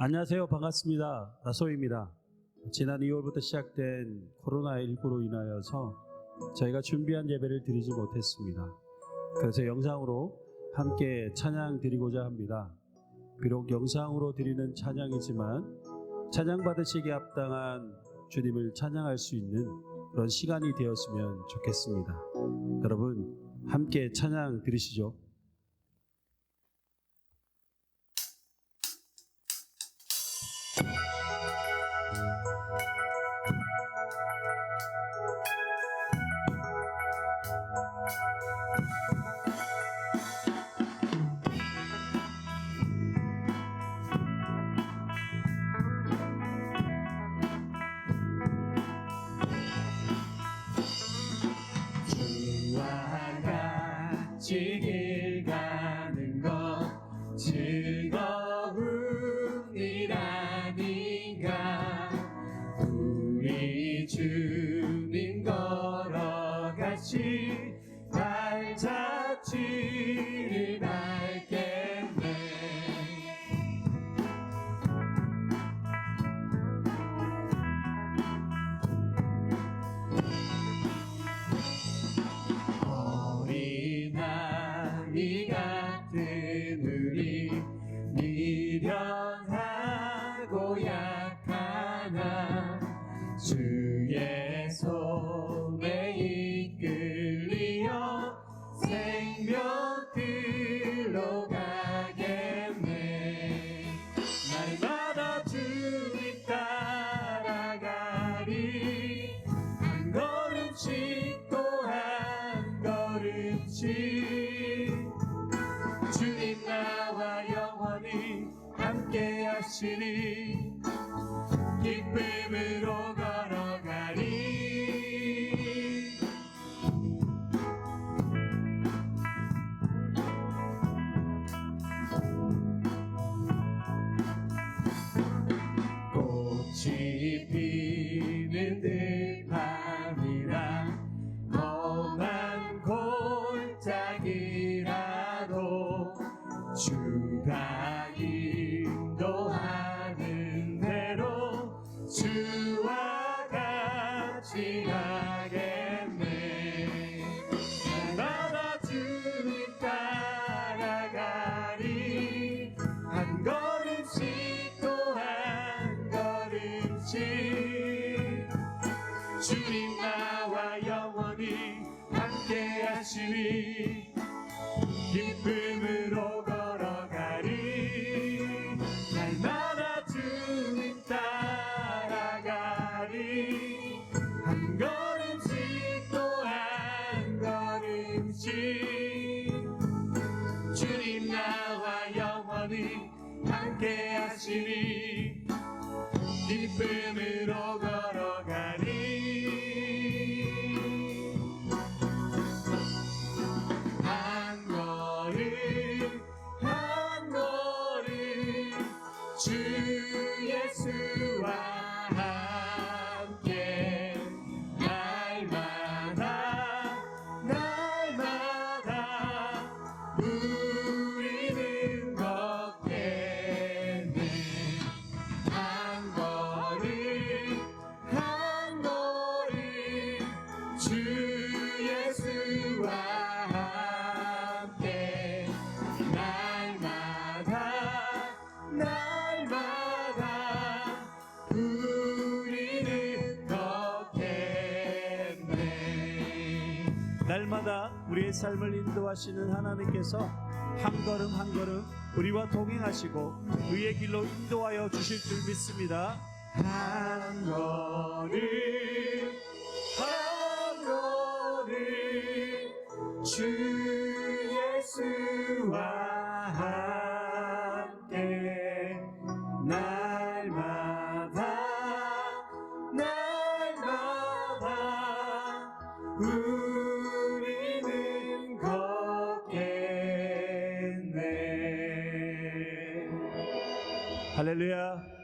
안녕하세요. 반갑습니다. 나소입니다. 지난 2월부터 시작된 코로나19로 인하여서 저희가 준비한 예배를 드리지 못했습니다. 그래서 영상으로 함께 찬양 드리고자 합니다. 비록 영상으로 드리는 찬양이지만 찬양 받으시기에 합당한 주님을 찬양할 수 있는 그런 시간이 되었으면 좋겠습니다. 여러분 함께 찬양 드리시죠. 주와 주님 걸어가시 생명길로 가겠네. 날마다 주님 따라가리. 한 걸음씩 또 한 걸음씩. 주님 나와 영원히 함께 하시니 기쁨으로 걸어가 피는 들밤이라. 험한 골짜기라도 주가 인도하는 대로 주와 같이 가겠네. 날마다 주님 따라가리 하시니 기쁨으로 걸어가리. 날마다 주님 따라가리. 한 걸음씩 또 한 걸음씩 주님 나와 영원히 함께 하시니 기쁨으로 걸어가리 날마다 우리의 삶을 인도하시는 하나님께서 한 걸음 한 걸음 우리와 동행하시고 의의 길로 인도하여 주실 줄 믿습니다. 한 걸음 한 걸음 주 예수와 Hallelujah.